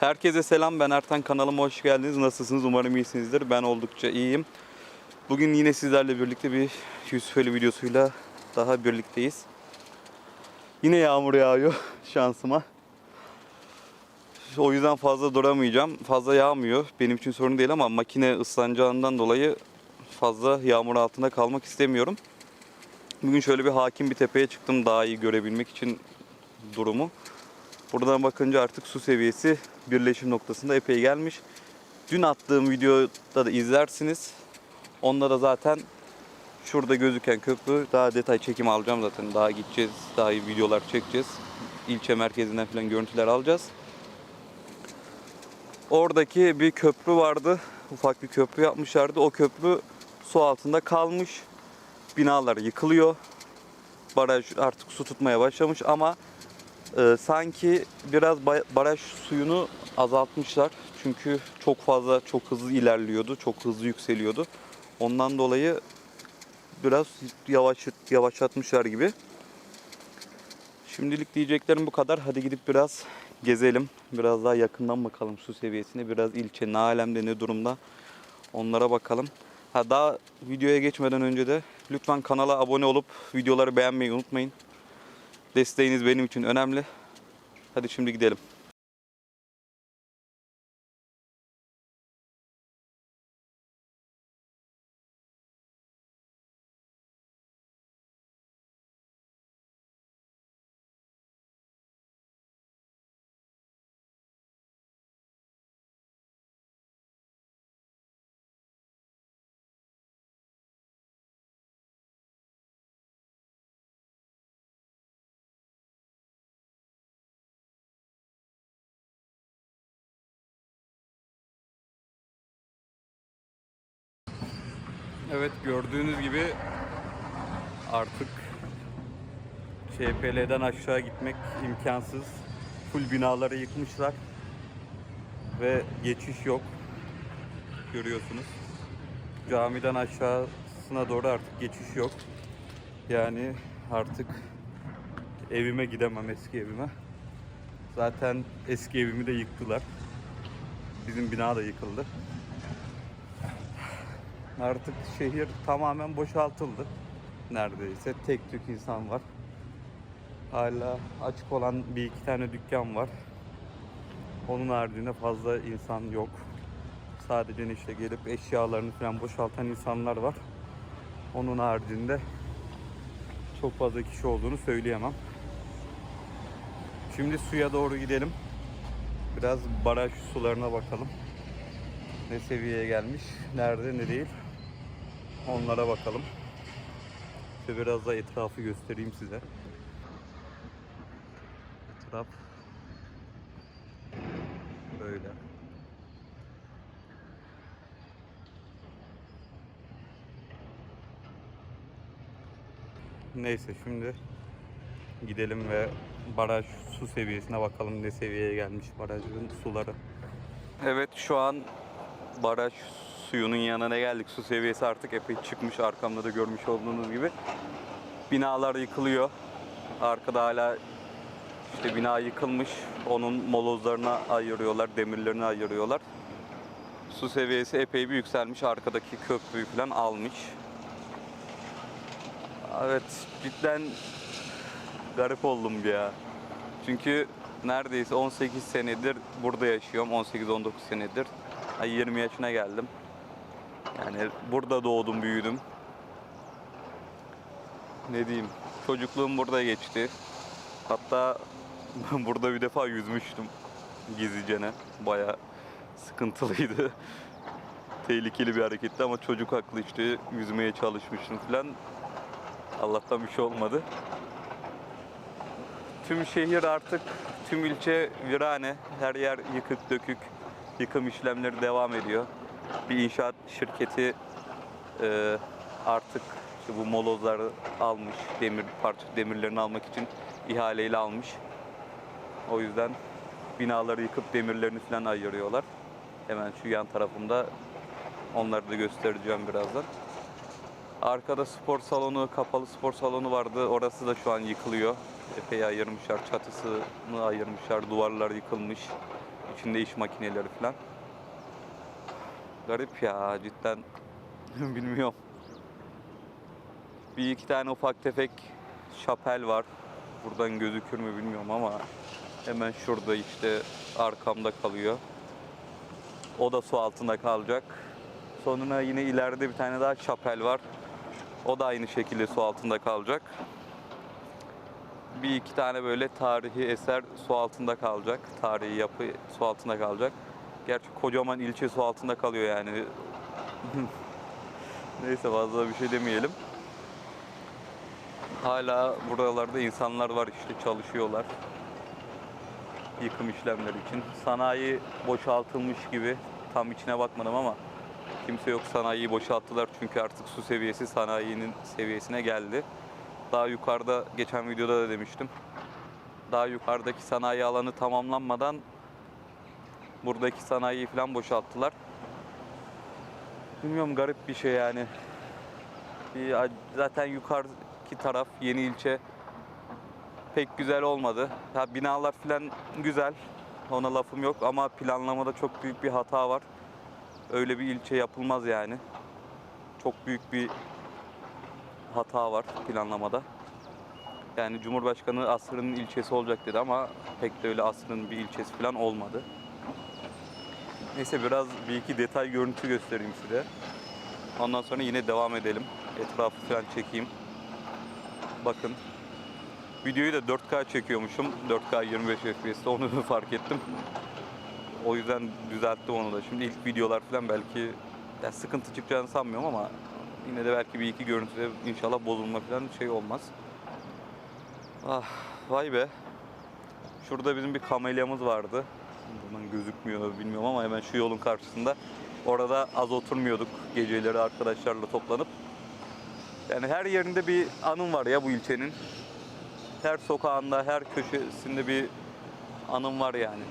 Herkese selam ben Ertan kanalıma hoş geldiniz. Nasılsınız? Umarım iyisinizdir. Ben oldukça iyiyim. Bugün yine sizlerle birlikte bir Yusufeli videosuyla daha birlikteyiz. Yine yağmur yağıyor şansıma. O yüzden fazla duramayacağım. Fazla yağmıyor. Benim için sorun değil ama makine ıslanacağından dolayı fazla yağmur altında kalmak istemiyorum. Bugün şöyle bir hakim bir tepeye çıktım daha iyi görebilmek için durumu. Buradan bakınca artık su seviyesi birleşim noktasında epey gelmiş. Dün attığım videoda da izlersiniz. Onda da zaten şurada gözüken köprü daha detay çekim alacağım zaten. Daha gideceğiz, daha iyi videolar çekeceğiz. İlçe merkezinden falan görüntüler alacağız. Oradaki bir köprü vardı. Ufak bir köprü yapmışlardı. O köprü su altında kalmış. Binalar yıkılıyor. Baraj artık su tutmaya başlamış ama ee, sanki biraz ba- baraj suyunu azaltmışlar. Çünkü çok fazla, çok hızlı ilerliyordu, çok hızlı yükseliyordu. Ondan dolayı biraz yavaş yavaşlatmışlar gibi. Şimdilik diyeceklerim bu kadar. Hadi gidip biraz gezelim. Biraz daha yakından bakalım su seviyesine. Biraz ilçe ne alemde ne durumda onlara bakalım. Ha daha videoya geçmeden önce de lütfen kanala abone olup videoları beğenmeyi unutmayın. Desteğiniz benim için önemli. Hadi şimdi gidelim. Evet gördüğünüz gibi artık ÇPL'den aşağı gitmek imkansız. Full binaları yıkmışlar. Ve geçiş yok. Görüyorsunuz. Camiden aşağısına doğru artık geçiş yok. Yani artık evime gidemem eski evime. Zaten eski evimi de yıktılar. Bizim bina da yıkıldı. Artık şehir tamamen boşaltıldı. Neredeyse tek tük insan var. Hala açık olan bir iki tane dükkan var. Onun haricinde fazla insan yok. Sadece işte gelip eşyalarını falan boşaltan insanlar var. Onun haricinde çok fazla kişi olduğunu söyleyemem. Şimdi suya doğru gidelim. Biraz baraj sularına bakalım. Ne seviyeye gelmiş, nerede ne değil. Onlara bakalım. Ve biraz da etrafı göstereyim size. Etraf böyle. Neyse şimdi gidelim ve baraj su seviyesine bakalım ne seviyeye gelmiş barajın suları. Evet şu an baraj suyunun yanına geldik. Su seviyesi artık epey çıkmış. Arkamda da görmüş olduğunuz gibi. Binalar yıkılıyor. Arkada hala işte bina yıkılmış. Onun molozlarına ayırıyorlar, demirlerini ayırıyorlar. Su seviyesi epey bir yükselmiş. Arkadaki köprüyü falan almış. Evet, cidden garip oldum ya. Çünkü neredeyse 18 senedir burada yaşıyorum. 18-19 senedir. Ay 20 yaşına geldim. Yani burada doğdum, büyüdüm. Ne diyeyim? Çocukluğum burada geçti. Hatta burada bir defa yüzmüştüm gizlicene. Baya sıkıntılıydı. Tehlikeli bir hareketti ama çocuk haklı işte yüzmeye çalışmıştım falan. Allah'tan bir şey olmadı. Tüm şehir artık, tüm ilçe virane. Her yer yıkık dökük. Yıkım işlemleri devam ediyor. Bir inşaat şirketi e, artık işte bu molozları almış, demir parça demirlerini almak için ihaleyle almış. O yüzden binaları yıkıp demirlerini falan ayırıyorlar. Hemen şu yan tarafımda onları da göstereceğim birazdan. Arkada spor salonu, kapalı spor salonu vardı. Orası da şu an yıkılıyor. Epey ayırmışlar. Çatısını ayırmışlar. Duvarlar yıkılmış. içinde iş makineleri falan. Garip ya cidden bilmiyorum. Bir iki tane ufak tefek şapel var. Buradan gözükür mü bilmiyorum ama hemen şurada işte arkamda kalıyor. O da su altında kalacak. Sonuna yine ileride bir tane daha şapel var. O da aynı şekilde su altında kalacak. Bir iki tane böyle tarihi eser su altında kalacak. Tarihi yapı su altında kalacak. Gerçi kocaman ilçe su altında kalıyor yani. Neyse fazla bir şey demeyelim. Hala buralarda insanlar var işte çalışıyorlar. Yıkım işlemleri için. Sanayi boşaltılmış gibi. Tam içine bakmadım ama kimse yok sanayiyi boşalttılar çünkü artık su seviyesi sanayinin seviyesine geldi. Daha yukarıda geçen videoda da demiştim. Daha yukarıdaki sanayi alanı tamamlanmadan buradaki sanayiyi falan boşalttılar. Bilmiyorum garip bir şey yani. Zaten yukarıki taraf yeni ilçe pek güzel olmadı. Ha, binalar falan güzel. Ona lafım yok ama planlamada çok büyük bir hata var. Öyle bir ilçe yapılmaz yani. Çok büyük bir hata var planlamada. Yani Cumhurbaşkanı asrının ilçesi olacak dedi ama pek de öyle asrın bir ilçesi falan olmadı. Neyse biraz bir iki detay görüntü göstereyim size. Ondan sonra yine devam edelim. Etrafı falan çekeyim. Bakın. Videoyu da 4K çekiyormuşum. 4K 25 FPS'te onu fark ettim. O yüzden düzelttim onu da. Şimdi ilk videolar falan belki ya sıkıntı çıkacağını sanmıyorum ama yine de belki bir iki görüntüde inşallah bozulma falan şey olmaz. Ah vay be. Şurada bizim bir kamelyamız vardı. Buradan gözükmüyor bilmiyorum ama hemen şu yolun karşısında. Orada az oturmuyorduk geceleri arkadaşlarla toplanıp. Yani her yerinde bir anım var ya bu ilçenin. Her sokağında, her köşesinde bir anım var yani.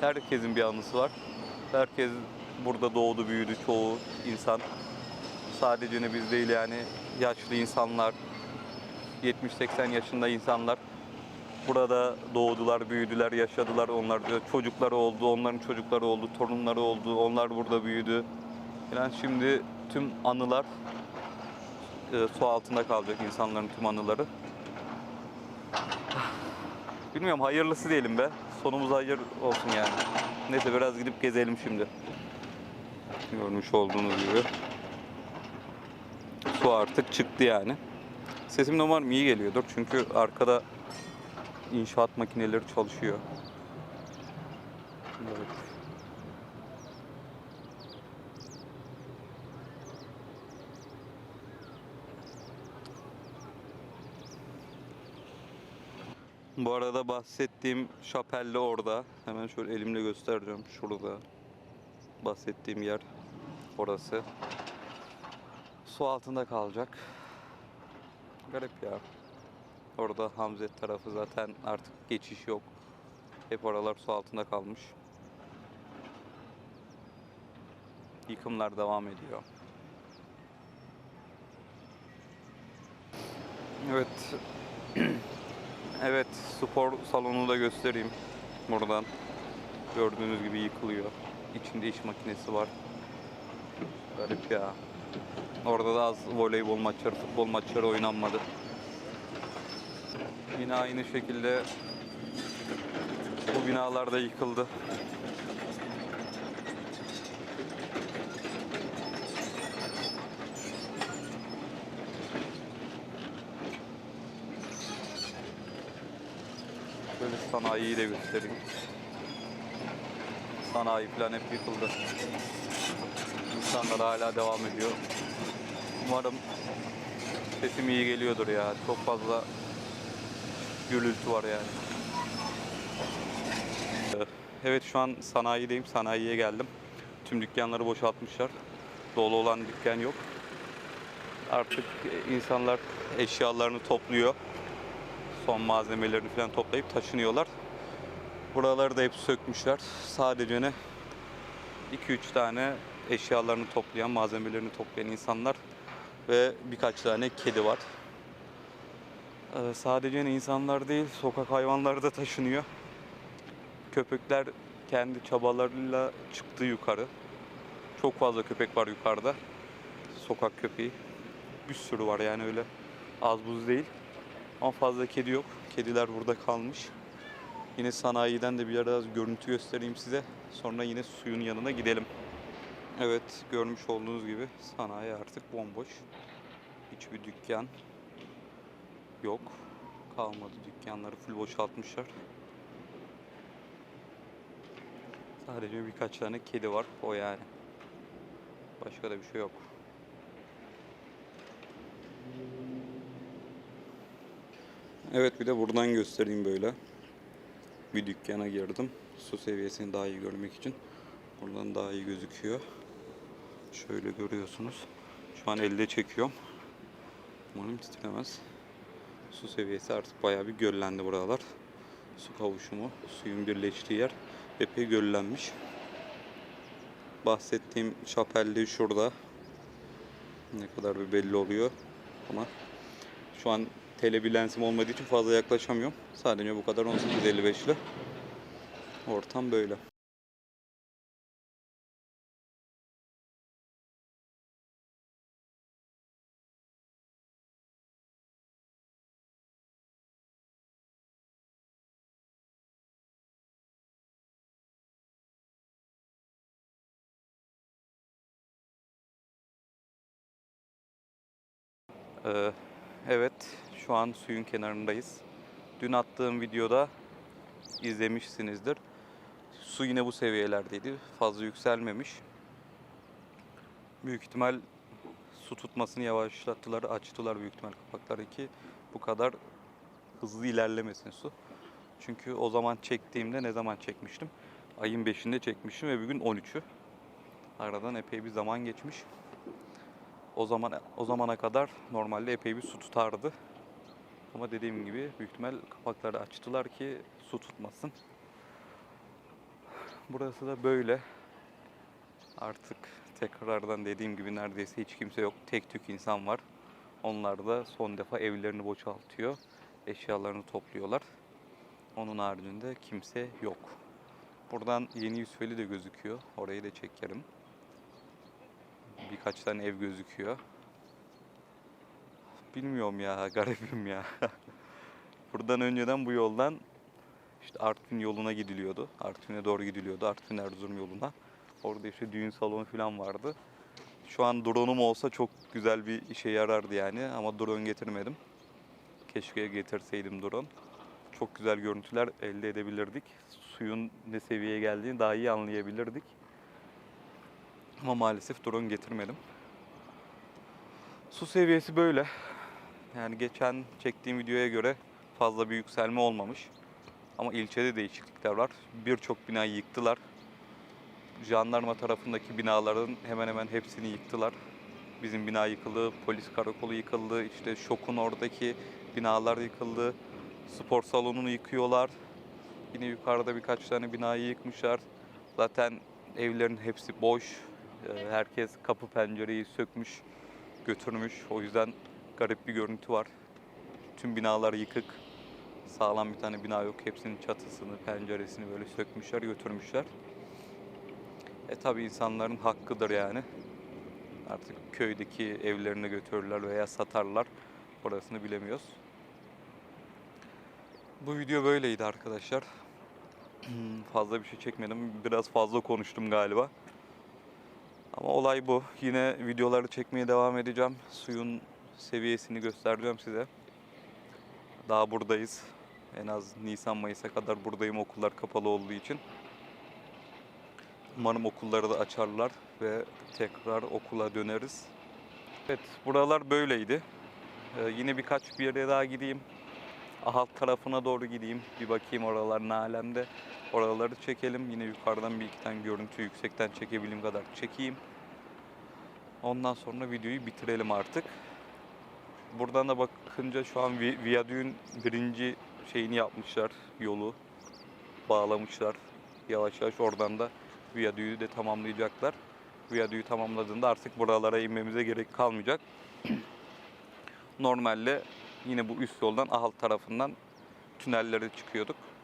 Herkesin bir anısı var. Herkes burada doğdu, büyüdü çoğu insan. Sadece ne biz değil yani yaşlı insanlar, 70-80 yaşında insanlar burada doğdular, büyüdüler, yaşadılar. Onlar çocukları oldu, onların çocukları oldu, torunları oldu. Onlar burada büyüdü. Yani şimdi tüm anılar e, su altında kalacak insanların tüm anıları. Bilmiyorum hayırlısı diyelim be. Sonumuz hayır olsun yani. Neyse biraz gidip gezelim şimdi. Görmüş olduğunuz gibi. Su artık çıktı yani. Sesim de umarım iyi geliyordur. Çünkü arkada inşaat makineleri çalışıyor. Evet. Bu arada bahsettiğim şapelle orada. Hemen şöyle elimle göstereceğim. Şurada. Bahsettiğim yer orası. Su altında kalacak. Garip ya. Orada Hamzet tarafı zaten artık geçiş yok. Hep oralar su altında kalmış. Yıkımlar devam ediyor. Evet. evet, spor salonunu da göstereyim buradan. Gördüğünüz gibi yıkılıyor. İçinde iş makinesi var. Garip ya. Orada da az voleybol maçları, futbol maçları oynanmadı. Yine aynı şekilde bu binalar da yıkıldı. Böyle sanayiyi de göstereyim. Sanayi falan hep yıkıldı. İnsanlar hala devam ediyor. Umarım sesim iyi geliyordur ya. Çok fazla gürültü var yani. Evet şu an sanayideyim. Sanayiye geldim. Tüm dükkanları boşaltmışlar. Dolu olan dükkan yok. Artık insanlar eşyalarını topluyor. Son malzemelerini falan toplayıp taşınıyorlar. Buraları da hep sökmüşler. Sadece ne 2-3 tane eşyalarını toplayan, malzemelerini toplayan insanlar ve birkaç tane kedi var. Ee, sadece ne insanlar değil, sokak hayvanları da taşınıyor. köpekler kendi çabalarıyla çıktı yukarı. Çok fazla köpek var yukarıda. Sokak köpeği. Bir sürü var yani öyle az buz değil. Ama fazla kedi yok. Kediler burada kalmış. Yine sanayiden de bir ara az görüntü göstereyim size. Sonra yine suyun yanına gidelim. Evet görmüş olduğunuz gibi sanayi artık bomboş. Hiçbir dükkan yok. Kalmadı dükkanları full boşaltmışlar. Sadece birkaç tane kedi var o yani. Başka da bir şey yok. Evet bir de buradan göstereyim böyle. Bir dükkana girdim. Su seviyesini daha iyi görmek için. Buradan daha iyi gözüküyor. Şöyle görüyorsunuz. Şu an elde çekiyorum. Umarım titremez. Su seviyesi artık bayağı bir göllendi buralar. Su kavuşumu, suyun birleştiği yer epey göllenmiş. Bahsettiğim şapelli şurada. Ne kadar bir belli oluyor ama şu an tele bir lensim olmadığı için fazla yaklaşamıyorum. Sadece bu kadar 18.55 ile. Ortam böyle. Ee, evet, şu an suyun kenarındayız. Dün attığım videoda izlemişsinizdir. Su yine bu seviyelerdeydi. Fazla yükselmemiş. Büyük ihtimal su tutmasını yavaşlattılar, açtılar büyük ihtimal kapakları ki bu kadar hızlı ilerlemesin su. Çünkü o zaman çektiğimde ne zaman çekmiştim? Ayın 5'inde çekmiştim ve bugün 13'ü. Aradan epey bir zaman geçmiş. O zaman o zamana kadar normalde epey bir su tutardı. Ama dediğim gibi büyük ihtimal kapakları açtılar ki su tutmasın. Burası da böyle. Artık tekrardan dediğim gibi neredeyse hiç kimse yok. Tek tük insan var. Onlar da son defa evlerini boşaltıyor. Eşyalarını topluyorlar. Onun haricinde kimse yok. Buradan Yeni Yusufeli de gözüküyor. Orayı da çekerim. Birkaç tane ev gözüküyor. Bilmiyorum ya, garibim ya. Buradan önceden bu yoldan işte Artvin yoluna gidiliyordu. Artvin'e doğru gidiliyordu. Artvin Erzurum yoluna. Orada işte düğün salonu falan vardı. Şu an drone'um olsa çok güzel bir işe yarardı yani ama drone getirmedim. Keşke getirseydim drone. Çok güzel görüntüler elde edebilirdik. Suyun ne seviyeye geldiğini daha iyi anlayabilirdik. Ama maalesef drone getirmedim. Su seviyesi böyle. Yani geçen çektiğim videoya göre fazla bir yükselme olmamış. Ama ilçede değişiklikler var. Birçok binayı yıktılar. Jandarma tarafındaki binaların hemen hemen hepsini yıktılar. Bizim bina yıkıldı, polis karakolu yıkıldı, işte şokun oradaki binalar yıkıldı. Spor salonunu yıkıyorlar. Yine yukarıda birkaç tane binayı yıkmışlar. Zaten evlerin hepsi boş. Ee, Herkes kapı pencereyi sökmüş, götürmüş. O yüzden garip bir görüntü var. Tüm binalar yıkık. Sağlam bir tane bina yok. Hepsinin çatısını, penceresini böyle sökmüşler, götürmüşler. E tabi insanların hakkıdır yani. Artık köydeki evlerini götürürler veya satarlar. Orasını bilemiyoruz. Bu video böyleydi arkadaşlar. fazla bir şey çekmedim. Biraz fazla konuştum galiba. Ama olay bu. Yine videoları çekmeye devam edeceğim. Suyun seviyesini göstereceğim size. Daha buradayız. En az Nisan Mayıs'a kadar buradayım okullar kapalı olduğu için. Umarım okulları da açarlar ve tekrar okula döneriz. Evet, buralar böyleydi. Ee, yine birkaç bir yere daha gideyim. Ahalt tarafına doğru gideyim. Bir bakayım oralar ne alemde. Oraları çekelim. Yine yukarıdan bir iki tane görüntü yüksekten çekebildiğim kadar çekeyim. Ondan sonra videoyu bitirelim artık. Buradan da bakınca şu an vi- viyadüğün birinci şeyini yapmışlar. Yolu bağlamışlar. Yavaş yavaş oradan da viyadüğü de tamamlayacaklar. Viyadüğü tamamladığında artık buralara inmemize gerek kalmayacak. Normalde yine bu üst yoldan Ahal tarafından tünellere çıkıyorduk.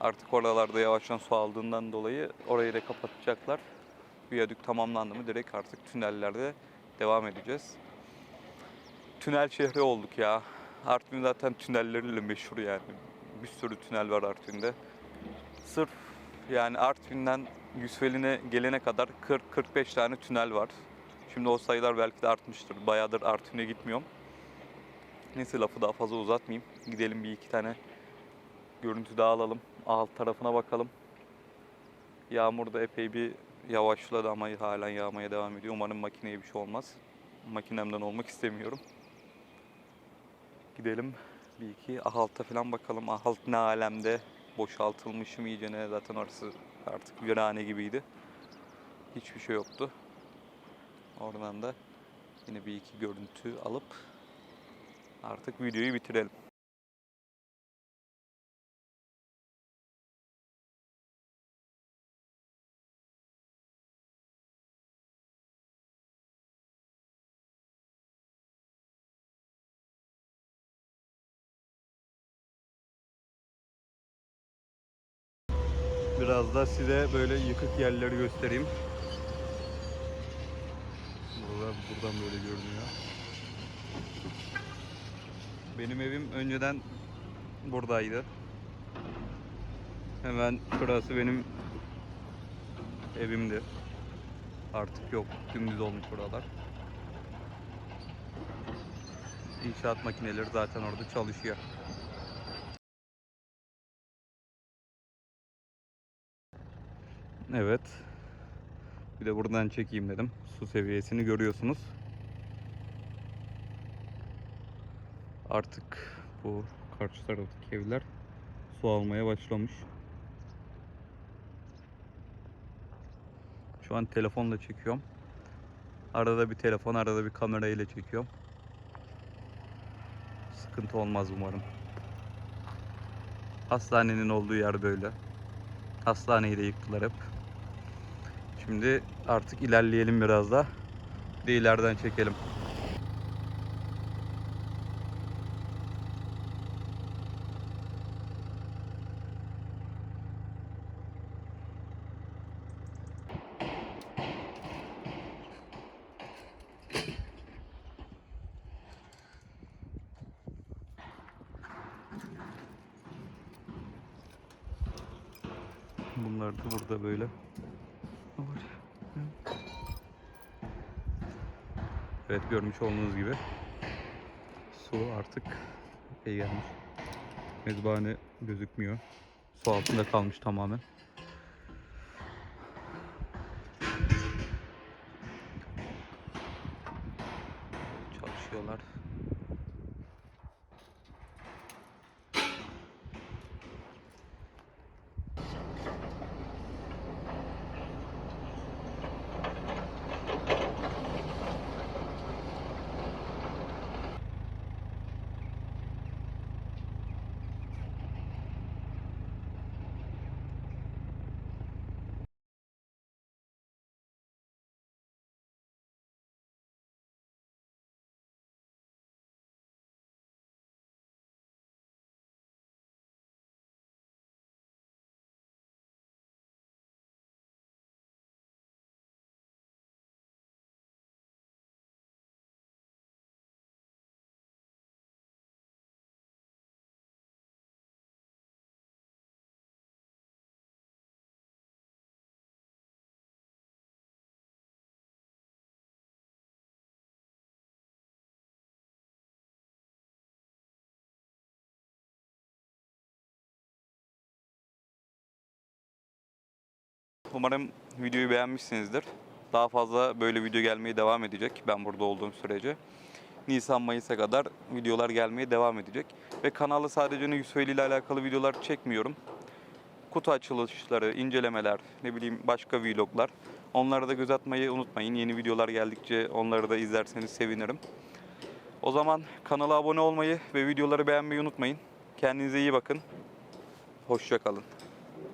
Artık oralarda yavaştan su aldığından dolayı orayı da kapatacaklar. Viyadük tamamlandı mı direkt artık tünellerde devam edeceğiz. Tünel şehri olduk ya. Artvin zaten tünelleriyle meşhur yani. Bir sürü tünel var Artvin'de. Sırf yani Artvin'den Yusufeli'ne gelene kadar 40-45 tane tünel var. Şimdi o sayılar belki de artmıştır. Bayağıdır Artvin'e gitmiyorum. Neyse lafı daha fazla uzatmayayım. Gidelim bir iki tane görüntü daha alalım. Alt tarafına bakalım. Yağmur da epey bir yavaşladı ama halen yağmaya devam ediyor. Umarım makineye bir şey olmaz. Makinemden olmak istemiyorum. Gidelim bir iki Ahalt'a falan bakalım. Ahalt ne alemde boşaltılmış mı iyice ne zaten orası artık virane gibiydi. Hiçbir şey yoktu. Oradan da yine bir iki görüntü alıp artık videoyu bitirelim. Biraz da size böyle yıkık yerleri göstereyim. Burada, buradan böyle görünüyor. Benim evim önceden buradaydı. Hemen şurası benim evimdi. Artık yok. Dümdüz olmuş buralar. İnşaat makineleri zaten orada çalışıyor. Evet. Bir de buradan çekeyim dedim. Su seviyesini görüyorsunuz. Artık bu karşı taraftaki evler su almaya başlamış. Şu an telefonla çekiyorum. Arada bir telefon, arada bir kamera ile çekiyorum. Sıkıntı olmaz umarım. Hastanenin olduğu yer böyle. Hastaneyi de yıktılar hep. Şimdi artık ilerleyelim biraz da. Bir de ileriden çekelim. Bunlar da burada böyle. Görmüş olduğunuz gibi su artık epey gelmiş. Mezbahane gözükmüyor. Su altında kalmış tamamen. Umarım videoyu beğenmişsinizdir. Daha fazla böyle video gelmeye devam edecek ben burada olduğum sürece. Nisan Mayıs'a kadar videolar gelmeye devam edecek. Ve kanalda sadece Yusufeli ile alakalı videolar çekmiyorum. Kutu açılışları, incelemeler, ne bileyim başka vloglar. Onlara da göz atmayı unutmayın. Yeni videolar geldikçe onları da izlerseniz sevinirim. O zaman kanala abone olmayı ve videoları beğenmeyi unutmayın. Kendinize iyi bakın. Hoşça kalın.